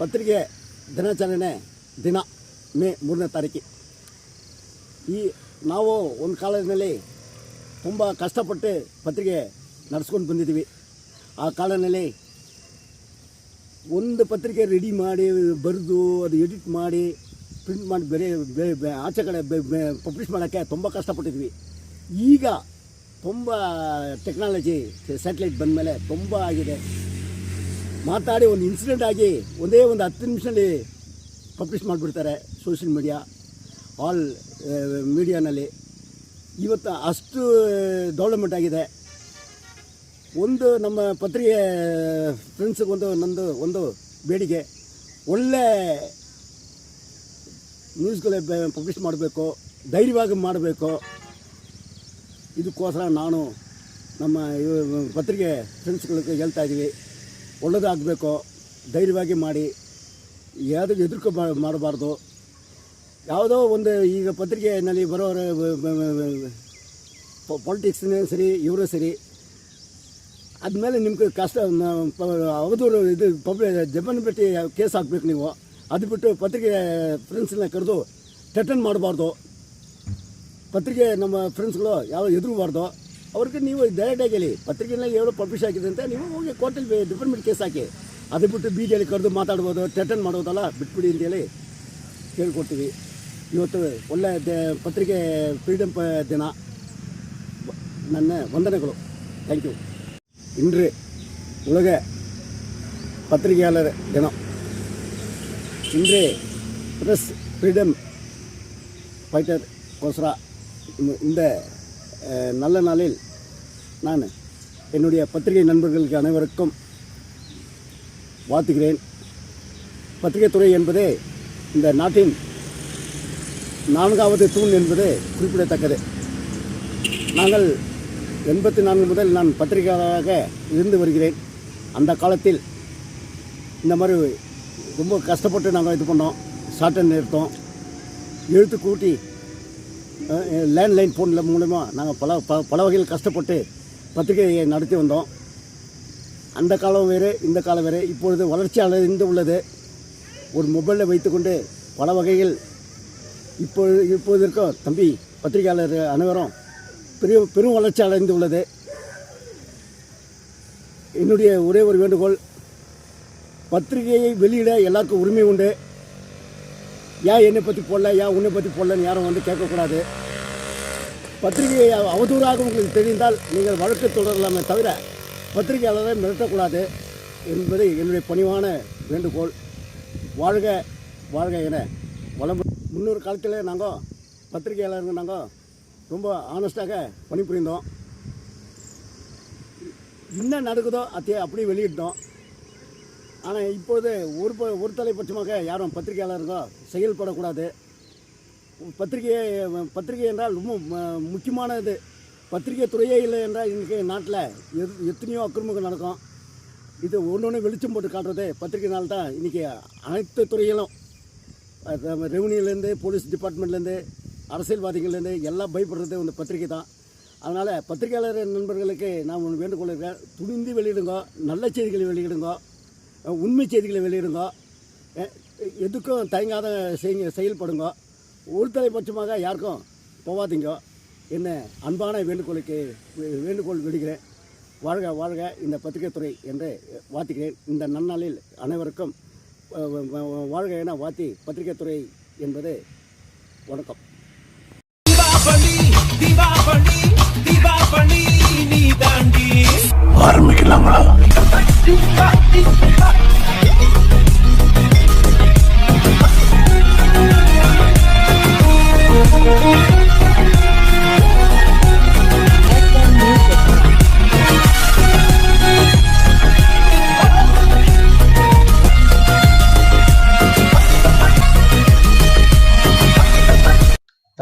ಪತ್ರಿಕೆ ದಿನಾಚರಣೆ ದಿನ ಮೇ ಮೂರನೇ ತಾರೀಕು. ಈ ನಾವು ಒಂದು ಕಾಲದಲ್ಲಿ ತುಂಬ ಕಷ್ಟಪಟ್ಟು ಪತ್ರಿಕೆ ನಡೆಸ್ಕೊಂಡು ಬಂದಿದ್ದೀವಿ. ಆ ಕಾಲದಲ್ಲಿ ಒಂದು ಪತ್ರಿಕೆ ರೆಡಿ ಮಾಡಿ, ಬರೆದು, ಅದು ಎಡಿಟ್ ಮಾಡಿ ಪ್ರಿಂಟ್ ಮಾಡಿ ಬೇರೆ, ಬೇ- ಆಚೆ ಕಡೆ ಪಬ್ಲಿಷ್ ಮಾಡೋಕ್ಕೆ ತುಂಬ ಕಷ್ಟಪಟ್ಟಿದ್ವಿ ಈಗ ತುಂಬ ಟೆಕ್ನಾಲಜಿ ಸ್ಯಾಟಲೈಟ್ ಬಂದಮೇಲೆ ತುಂಬ ಆಗಿದೆ. ಮಾತಾಡಿ ಒಂದು ಇನ್ಸಿಡೆಂಟ್ ಆಗಿ ಒಂದೇ ಒಂದು ಹತ್ತು ನಿಮಿಷದಲ್ಲಿ ಪಬ್ಲಿಷ್ ಮಾಡಿಬಿಡ್ತಾರೆ ಸೋಷಿಯಲ್ ಮೀಡಿಯಾ ಆಲ್ ಮೀಡಿಯಾನಲ್ಲಿ ಇವತ್ತು ಅಷ್ಟು ಡೆವಲಪ್ಮೆಂಟ್ ಆಗಿದೆ. ಒಂದು ನಮ್ಮ ಪತ್ರಿಕೆ ಫ್ರೆಂಡ್ಸಿಗೆ ಒಂದು ನಂದು ಒಂದು ಬೇಡಿಕೆ. ಒಳ್ಳೆ ನ್ಯೂಸ್ಗಳು ಪಬ್ಲಿಷ್ ಮಾಡಬೇಕು, ಧೈರ್ಯವಾಗಿ ಮಾಡಬೇಕು. ಇದಕ್ಕೋಸ್ಕರ ನಾನು ನಮ್ಮ ಪತ್ರಿಕೆ ಫ್ರೆಂಡ್ಸ್ಗಳಿಗೆ ಹೇಳ್ತಾ ಇದ್ದೀವಿ. ಒಳ್ಳೆಯದಾಗಬೇಕು ಧೈರ್ಯವಾಗಿ ಮಾಡಿ, ಯಾವುದು ಎದುರ್ಕೊ ಮಾಡಬಾರ್ದು. ಯಾವುದೋ ಒಂದು ಈಗ ಪತ್ರಿಕೆಯಲ್ಲಿ ಬರೋರು ಪಾಲಿಟಿಕ್ಸ್ನೇ ಸರಿ, ಇವರು ಸರಿ. ಆದಮೇಲೆ ನಿಮ್ಗೆ ಕಷ್ಟ ಅವಧೂರು ಇದು ಪಬ್ಲಿ ಜಬನ್ ಬಿಟ್ಟು ಕೇಸ್ ಹಾಕ್ಬೇಕು ನೀವು. ಅದು ಬಿಟ್ಟು ಪತ್ರಿಕೆ ಫ್ರೆಂಡ್ಸ್ನ ಕರೆದು ಟೆಟನ್ ಮಾಡಬಾರ್ದು. ಪತ್ರಿಕೆ ನಮ್ಮ ಫ್ರೆಂಡ್ಸ್ಗಳು ಯಾವ ಎದುರಬಾರ್ದು. ಅವ್ರಿಗೆ ನೀವು ಡೈರೆಕ್ಟಾಗಿ ಹೇಳಿ ಪತ್ರಿಕೆಯಲ್ಲಿ ಏನೋ ಪಬ್ಲಿಷ್ ಆಗಿದೆ ಅಂತ ನೀವು ಹೋಗಿ ಕೋರ್ಟಲ್ಲಿ ಡಿಪಾರ್ಟ್ಮೆಂಟ್ ಕೇಸ್ ಹಾಕಿ ಅದು ಬಿಟ್ಟು ಬೀದಿಯಲ್ಲಿ ಕರೆದು ಮಾತಾಡ್ಬೋದು ಥ್ರೆಟನ್ ಮಾಡೋದಲ್ಲ ಬಿಟ್ಬಿಡಿ ಅಂತೇಳಿ ಕೇಳ್ಕೊಡ್ತೀವಿ ಇವತ್ತು ಒಳ್ಳೆಯ ದೆ- ಪತ್ರಿಕೆ ಫ್ರೀಡಮ್ ಪ ದಿನ ನನ್ನ ವಂದನೆಗಳು ಥ್ಯಾಂಕ್ ಯು இன்று உலக பத்திரிகையாளர் தினம் இன்று ப்ரெஸ் ஃப்ரீடம் ஃபைட்டர் கோஸ்ரா இந்த அஹ், நல்ல நாளில் நான் என்னுடைய பத்திரிகை நண்பர்களுக்கு அனைவருக்கும் வாழ்த்துகிறேன். பத்திரிகை துறை என்பது இந்த நாட்டின் நான்காவது தூண் என்பது குறிப்பிடத்தக்கது. நாங்கள் எண்பத்தி நான்கு முதல் நான் பத்திரிகையாளராக இருந்து வருகிறேன். அந்த காலத்தில் இந்த மாதிரி ரொம்ப கஷ்டப்பட்டு நாங்கள் இது பண்ணோம் ஷார்ட் நிறுத்தோம். எழுத்து கூட்டி லேண்ட்லைன் ஃபோனில் மூலயமா நாங்கள் பல ப- பல வகையில் கஷ்டப்பட்டு பத்திரிகையை நடத்தி வந்தோம். அந்த காலம் வேறு இந்த காலம் வேறு. இப்பொழுது வளர்ச்சி அடைந்து உள்ளது. ஒரு மொபைலில் வைத்துக்கொண்டு பல வகையில் இப்போ இப்போது இருக்க தம்பி பத்திரிகையாளர் அனைவரும் பெரிய பெரும் வளர்ச்சி அடைந்து உள்ளது. என்னுடைய ஒரே ஒரு வேண்டுகோள் பத்திரிகையை வெளியிட எல்லாருக்கும் உரிமை உண்டு. ஏன் என்னை பற்றி போடல ஏன் உன்னை பற்றி போடலன்னு யாரும் வந்து கேட்கக்கூடாது. பத்திரிகையை அவதூறாக உங்களுக்கு தெரிந்தால் நீங்கள் வழக்கு தொடரலாமே தவிர பத்திரிகையாளரை மிரட்டக்கூடாது என்பது என்னுடைய பணிவான வேண்டுகோள். வாழ்க வாழ்க என வளம் முன்னொரு காலத்தில் நாங்கள் பத்திரிகையாளருங்க நாங்கள் ரொம்ப ஆனஸ்டாக பணிபுரிந்தோம். என்ன நடக்குதோ அத்தையே அப்படியே வெளியிட்டோம். ஆனால் இப்போது ஒரு ப- ஒரு தலைப்பட்சமாக யாரும் பத்திரிகையாளர்களோ செயல்படக்கூடாது. பத்திரிகை பத்திரிகை என்றால் ரொம்ப முக்கியமானது. பத்திரிகை துறையே இல்லை என்றால் இன்றைக்கி நாட்டில் எது எத்தனையோ அக்கிரமங்கள் நடக்கும். இது ஒன்று ஒன்று வெளிச்சம் போட்டு காட்டுறது பத்திரிகைனால தான் இன்றைக்கி அனைத்து துறையிலும். ரெவன்யூலேருந்து போலீஸ் டிபார்ட்மெண்ட்லேருந்து அரசியல்வாதிகள்லேருந்து எல்லாம் பயப்படுறது இந்த பத்திரிகை தான். அதனால் பத்திரிகையாளர் நண்பர்களுக்கு நான் ஒன்று வேண்டுகோள் இருக்கேன் துணிந்து வெளியிடுங்க நல்ல செய்திகளை வெளியிடுங்க. உண்மை செய்திகளை வெளியிடுங்க. எதுக்கும் தயங்காத செய்யுங்க செயல்படுங்க. ஒரு தலைபட்சமாக யாருக்கும் போவாதீங்க. என்ன அன்பான வேண்டுகோளுக்கு வே- வேண்டுகோள் விடுகிறேன். வாழ்க வாழ்க இந்த பத்திரிகைத் துறை என்று வாழ்த்துகிறேன். இந்த நன்னாளில் அனைவருக்கும் வாழ்க என வாழ்த்தி பத்திரிகைத் துறை என்பது வணக்கம். தீபாவளி தீபாவளி தீபாவளி நீ தாண்டி ஆரம்பிக்கலாங்களா